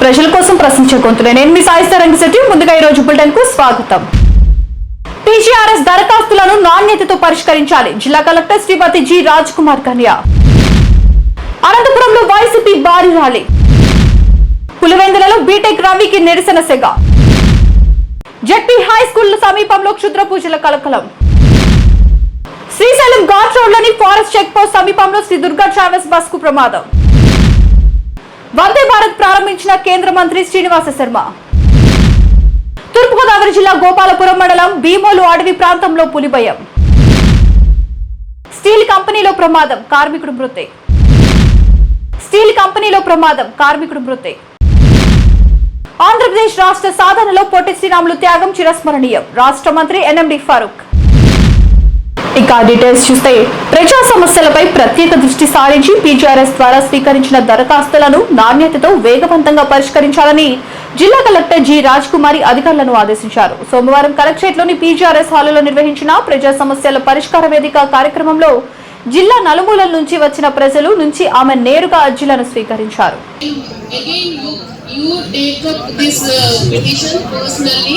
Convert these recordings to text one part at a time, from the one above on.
ప్రజల కోసం ప్రశ్నించే గొంతులే. నేను మీ సాయి రంగశెట్టి ముందుగా ఈ రోజు బులెటిన్కు స్వాగతం. టీజీఆర్ఎస్ దరఖాస్తులను నాణ్యతతో పరిష్కరించాలి. జిల్లా కలెక్టర్ శ్రీమతి జి రాజ్ కుమార్ కన్యా. అనంతపురంలో వైసీపీ భారీ ర్యాలీ. పులివెందులలో బీటెక్ రవికి నిరసన సెగ. జడ్పీ హై స్కూల్ సమీపంలో క్షుద్ర పూజల కలకలం. శ్రీశైలం ఘాట్ రోడ్లోని ఫారెస్ట్ చెక్ పోస్ట్ సమీపంలో శ్రీ దుర్గా ట్రావెల్స్ బస్కు ప్రమాదం. వందే భారత్ ప్రారంభించిన కేంద్ర మంత్రి శ్రీనివాస శర్మ. తూర్పుగోదావరి జిల్లా గోపాలపురం మండలం భీమోలు అడవి ప్రాంతంలో పులిభయం స్టీల్ కంపెనీలో ప్రమాదం కార్మికుడు మృతి. స్టీల్ కంపెనీలో ప్రమాదం కార్మికుడు మృతి. ఆంధ్రప్రదేశ్ రాష్ట్ర సాధనలో పొట్టి శ్రీరాములు త్యాగం చిరస్మరణీయం. రాష్ట్ర మంత్రి ఎన్ఎండి ఫారూక్. ఇక డీటెయిల్స్ చూస్తే ప్రజా సమస్యలపై ప్రత్యేక దృష్టి సారించి పీజీఆర్ఎస్ ద్వారా స్వీకరించిన దరఖాస్తులను నాణ్యతతో వేగవంతంగా పరిష్కరించాలని జిల్లా కలెక్టర్ జి రాజ్ కుమారి అధికారులను ఆదేశించారు. సోమవారం కలెక్టరేట్లోని పీజీఆర్ఎస్ హాలులో నిర్వహించిన ప్రజా సమస్యల పరిష్కార వేదిక కార్యక్రమంలో జిల్లా నలుమూలల నుంచి వచ్చిన ప్రజలు నుంచి ఆమె నేరుగా అర్జీలను స్వీకరించారు. Again, you, you take up this uh, petition personally,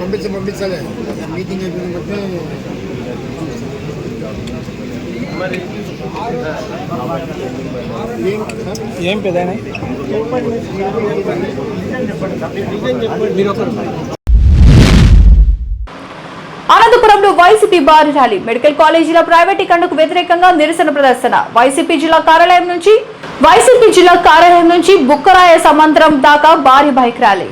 పంపించ పంపించాలి. మీటింగ్ అయిపోయిన బట్టి ఏం పెదనా? అనంతపురంలో వైసీపీ భారీ ర్యాలీ. మెడికల్ కాలేజీల ప్రైవేటీకరణకు వ్యతిరేకంగా నిరసన ప్రదర్శన. వైసీపీ జిల్లా కార్యాలయం నుంచి వైసీపీ జిల్లా కార్యాలయం నుంచి బుక్కరాయ సమంద్రం దాకా భారీ బైక్ ర్యాలీ.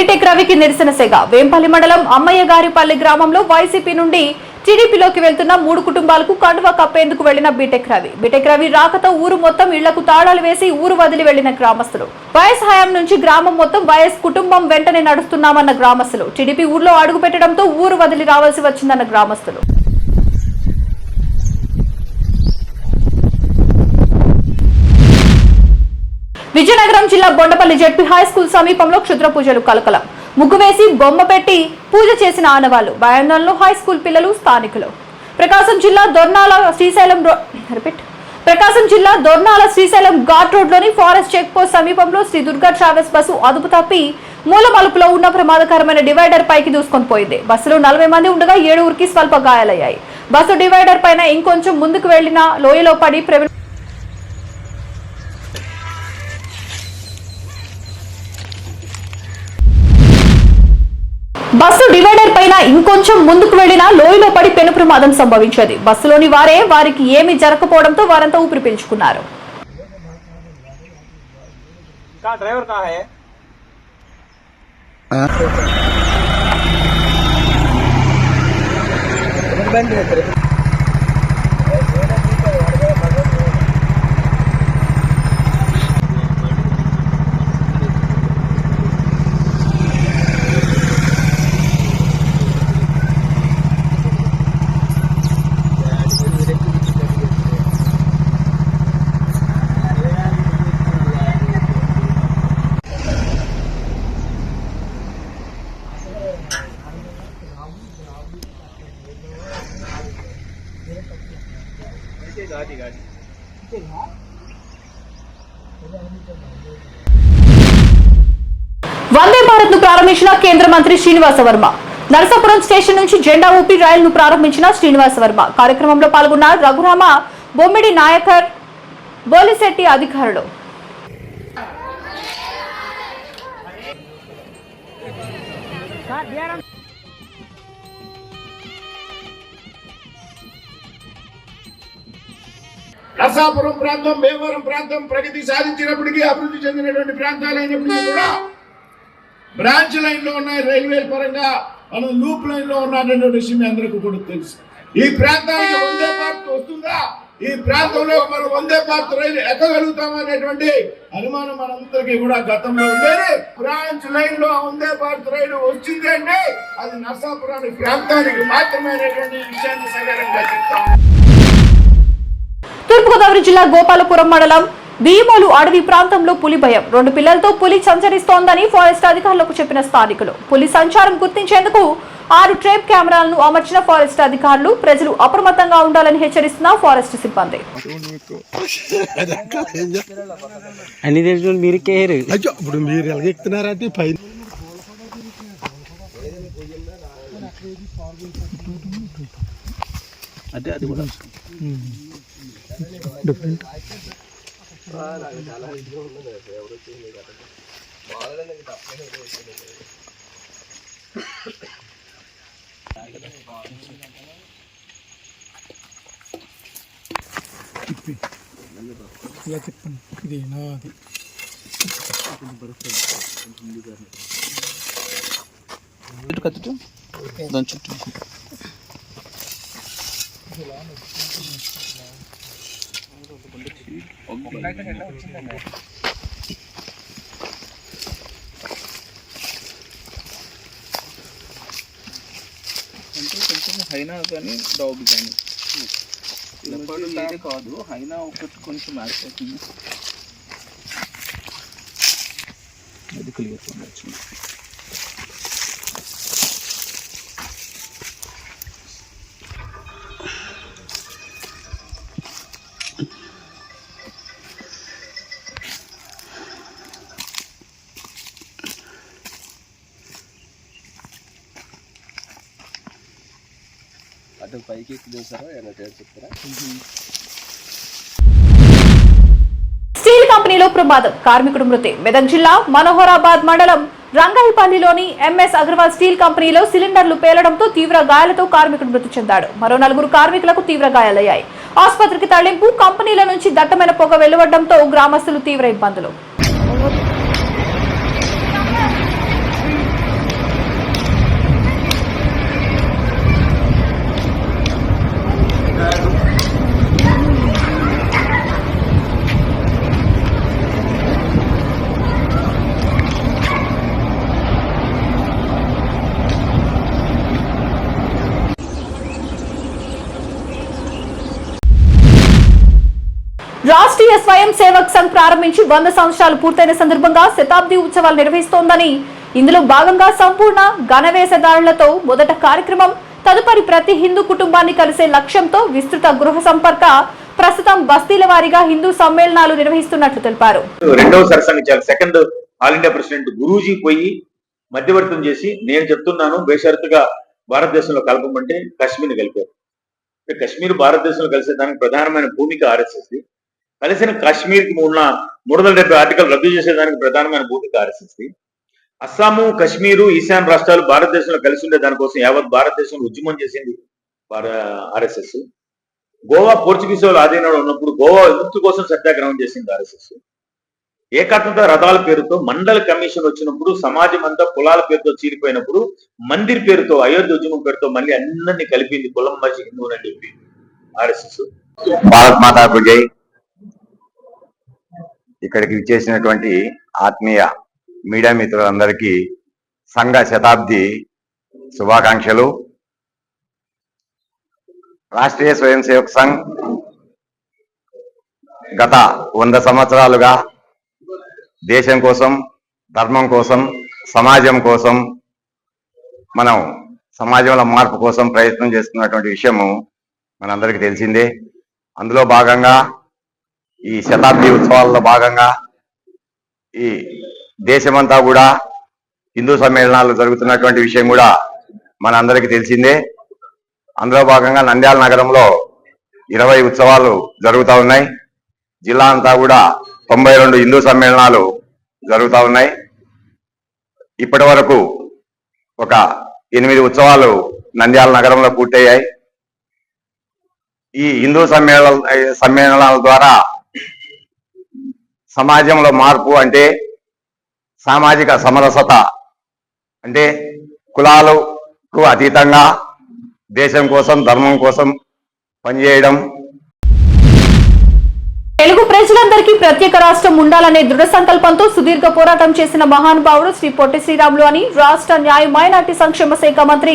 బీటెక్ రవికి నిరసన సెగ. వేంపల్లి మండలం అమ్మయ్యగారిపల్లి గ్రామంలో వైసీపీ నుండి టీడీపీలోకి వెళ్తున్న మూడు కుటుంబాలకు కండువ కప్పేందుకు వెళ్ళిన బీటెక్ రవి. బీటెక్ రవి రాకతో ఊరు మొత్తం ఇళ్ళకు తాళాలు వేసి ఊరు వదిలి వెళ్ళిన గ్రామస్తులు. వైఎస్ హయాం నుంచి గ్రామం మొత్తం వైఎస్ కుటుంబం వెంటనే నడుస్తున్నామన్న గ్రామస్తులు. టీడీపీ ఊర్లో అడుగు పెట్టడంతో ఊరు వదిలి రావాల్సి వచ్చిందన్న గ్రామస్తులు. విజయనగరం జిల్లా బొండపల్లి జడ్పీ హై స్కూల్ సమీపంలో క్షుద్ర పూజలు కలకలం. ముగ్గు వేసి బొమ్మ పెట్టి పూజ చేసిన ఆనవాళ్ళు భయాందోళనలో హై స్కూల్ పిల్లలు స్థానికులు. ప్రకాశం జిల్లా దొర్నాల శ్రీశైలం రిపీట్ ప్రకాశం జిల్లా దొర్నాల శ్రీశైలం ఘాట్ రోడ్లోని ఫారెస్ట్ చెక్ పోస్ట్ సమీపంలో శ్రీ దుర్గా ట్రావెల్స్ బస్సు అదుపు తప్పి మూల మలుపులో ఉన్న ప్రమాదకరమైన డివైడర్ పైకి దూసుకొని పోయింది. బస్సులో నలభై మంది ఉండగా ఏడుగురికి స్వల్ప గాయాలయ్యాయి. బస్సు డివైడర్ పైన ఇంకొంచెం ముందుకు వెళ్ళిన లోయలో పడి ప్రవీణ్ ఇంకొంచెం ముందుకు వెళ్ళినా లోయలో పడి పెను ప్రమాదం సంభవించేది. బస్సులోని వారే వారికి ఏమీ జరగకపోవడంతో వారంతా ఊపిరి పీల్చుకున్నారు. వందే భారత్ను ప్రారంభించిన కేంద్ర మంత్రి శ్రీనివాస వర్మ. నరసాపురం స్టేషన్ నుంచి జెండా ఊపి రైలు ను ప్రారంభించిన శ్రీనివాస వర్మ. కార్యక్రమంలో పాల్గొన్న రఘురామ బొమ్మిడి నాయకర్ బోలిశెట్టి అధికారులు. నరసాపురం ప్రాంతం భీమవరం ప్రాంతం ప్రగతి సాధించినప్పటికీ అభివృద్ధి చెందినటువంటి ప్రాంతాలైనప్పటికీ కూడా బ్రాంచ్ లైన్లో ఉన్నాయి రైల్వే పరంగా మనం లూప్ లైన్లో ఉన్నటువంటి విషయం మీ అందరికీ కూడా తెలుసు. ఈ ప్రాంతానికి వందే భారత్ వస్తుందా? ఈ ప్రాంతంలో మనం వందే భారత్ రైలు ఎక్కగలుగుతాం అనేటువంటి అనుమానం మనందరికీ కూడా గతంలో ఉండేది. బ్రాంచ్ లైన్లో వందే భారత్ రైలు వచ్చింది అంటే అది నరసాపురానికి ప్రాంతానికి మాత్రమే అనేటువంటి విషయాన్ని సగరంగా చెప్తాం. తూర్పుగోదావరి జిల్లా గోపాలపురం మండలం భీమోలు అడవి ప్రాంతంలో పులి భయం. రెండు పిల్లలతో పులి సంచరిస్తోందని ఫారెస్ట్ అధికారులకు చెప్పిన స్థానికులు. పులి సంచారం గుర్తించేందుకు ఆరు ట్రేప్ కెమెరాలను అమర్చిన ఫారెస్ట్ అధికారులు ప్రజలు అప్రమత్తంగా ఉండాలని హెచ్చరిస్తున్న ఫారెస్ట్ సిబ్బంది. అన్ని తెలిసిన మీరు కేరు. అయ్యో ఇప్పుడు మీరు ఎలాగెక్కుతున్నారంటే పైన. అదే అది కూడా. డిఫరెంట్ ఇలా చెప్పండి. ఇది నాది చుట్టూ దాని చుట్టూ. అంటే కొంచెం హైనా కానీ డౌట్ కానీ ఇది కాదు హైనా ఒకటి కొంచెం మ్యాచ్ అవుతుంది అది క్లియర్ వచ్చింది అటు పైకి ఎలా చెప్తారా? స్టీల్ కంపెనీలో ప్రమాదం. కార్మికుడు మృతి. మెదక్ జిల్లా మనోహరాబాద్ మండలం రంగాయిపల్లిలోని ఎంఎస్ అగర్వాల్ స్టీల్ కంపెనీలో సిలిండర్లు పేలడంతో తీవ్ర గాయాలతో కార్మికుడు మృతి చెందాడు. మరో నలుగురు కార్మికులకు తీవ్ర గాయాలయ్యాయి. ఆసుపత్రికి తరలింపు కంపెనీల నుంచి దట్టమైన పొగ వెలువడంతో గ్రామస్తులు తీవ్ర ఇబ్బందులు. రాష్ట్రీయ స్వయం సేవక్ సంఘ్ ప్రారంభించి వంద సంవత్సరాలు పూర్తయిన సందర్భంగా శతాబ్ది ఉత్సవాలు నిర్వహిస్తోందని. ఇందులో భాగంగా సంపూర్ణ గణవేశదారులతో మొదట కార్యక్రమం తదుపరి ప్రతి హిందూ కుటుంబాన్ని కలిసే లక్ష్యంతో విస్తృత గృహ సంపర్క ప్రస్తుతం బస్తీల వారీగా హిందూ సమ్మేళనాలు నిర్వహిస్తున్నట్లు తెలిపారు. రెండవ సరసంగ second all India president Guruji పోయి మధ్యవర్తం చేసి నేను చెప్తున్నాను బేషరతుగా భారతదేశంలో కలపమంటే కాశ్మీర్ కలిపారు. అంటే కశ్మీర్ భారతదేశంలో కలిసేదానికి ప్రధానమైన భూమిక ఆర్ఎస్ఎస్ది. కలిసిన కాశ్మీర్కి ఉన్న మూడు వందల డెబ్బై ఆర్టికల్ రద్దు చేసేదానికి ప్రధానమైన భూమిక ఆర్ఎస్ఎస్ అస్సాము కశ్మీరు ఈశాన్య రాష్ట్రాలు భారతదేశంలో కలిసి ఉండే దానికోసం యావత్ భారతదేశంలో ఉద్యమం చేసింది ఆర్ఎస్ఎస్. గోవా పోర్చుగీస్ వాళ్ళ ఆధీనంలో ఉన్నప్పుడు గోవా విముక్తి కోసం సత్యాగ్రహం చేసింది ఆర్ఎస్ఎస్. ఏకాత్మత రథాల పేరుతో మండల కమిషన్ వచ్చినప్పుడు సమాజం అంతా కులాల పేరుతో చీలిపోయినప్పుడు మందిర్ పేరుతో అయోధ్య ఉద్యమం పేరుతో మళ్ళీ అందరినీ కలిపింది కులం మధ్య హిందువులని చెప్పి ఆర్ఎస్ఎస్. భారత్ మాతా జై. ఇక్కడికి విచ్చేసినటువంటి ఆత్మీయ మీడియా మిత్రులందరికీ సంఘ శతాబ్ది శుభాకాంక్షలు. రాష్ట్రీయ స్వయం సేవక్ సంఘ్ గత వంద సంవత్సరాలుగా దేశం కోసం ధర్మం కోసం సమాజం కోసం మనం సమాజంలో మార్పు కోసం ప్రయత్నం చేస్తున్నటువంటి విషయము మనందరికీ తెలిసిందే. అందులో భాగంగా ఈ శతాబ్ది ఉత్సవాల్లో భాగంగా ఈ దేశమంతా కూడా హిందూ సమ్మేళనాలు జరుగుతున్నటువంటి విషయం కూడా మనందరికీ తెలిసిందే. అందులో భాగంగా నంద్యాల నగరంలో ఇరవై ఉత్సవాలు జరుగుతూ ఉన్నాయి. జిల్లా అంతా కూడా తొంభై రెండు హిందూ సమ్మేళనాలు జరుగుతూ ఉన్నాయి. ఇప్పటి వరకు ఒక ఎనిమిది ఉత్సవాలు నంద్యాల నగరంలో పూర్తయ్యాయి. ఈ హిందూ సమ్మేళన సమ్మేళనాల ద్వారా సమాజంలో మార్పు అంటే సామాజిక సమరసత. అంటే కులాలకు అతీతంగా దేశం కోసం ధర్మం కోసం పనిచేయడం. తెలుగు ప్రజలందరికీ ప్రత్యేక రాష్ట్రం ఉండాలనే దృఢ సంకల్పంతో సుదీర్ఘ పోరాటం చేసిన మహానుభావుడు శ్రీ పొట్టి శ్రీరాములు అని రాష్ట్ర న్యాయ మైనార్టీ సంక్షేమ శాఖ మంత్రి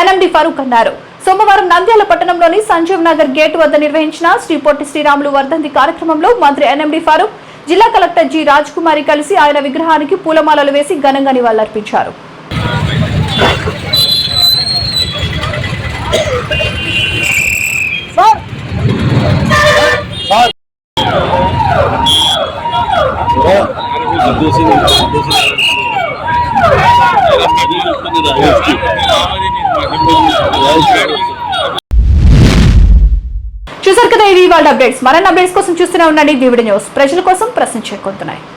ఎన్ఎండి ఫరూక్ అన్నారు. సోమవారం నంద్యాల పట్టణంలోని సంజీవ్ నగర్ గేట్ వద్ద నిర్వహించిన శ్రీ పొట్టి శ్రీరాములు వర్ధంతి కార్యక్రమంలో మంత్రి ఎన్ఎండి ఫరూక్ జిల్లా కలెక్టర్ జి రాజ్ కుమారి కలిసి ఆయన విగ్రహానికి పూలమాలలు వేసి ఘనంగా నివాళులర్పించారు. వరల్డ్ అప్డేట్స్ మరిన్ని అప్డేట్స్ కోసం చూస్తూనే ఉండండి. దీవిడి న్యూస్ ప్రజల కోసం ప్రశ్న చేరుకుంటున్నాయి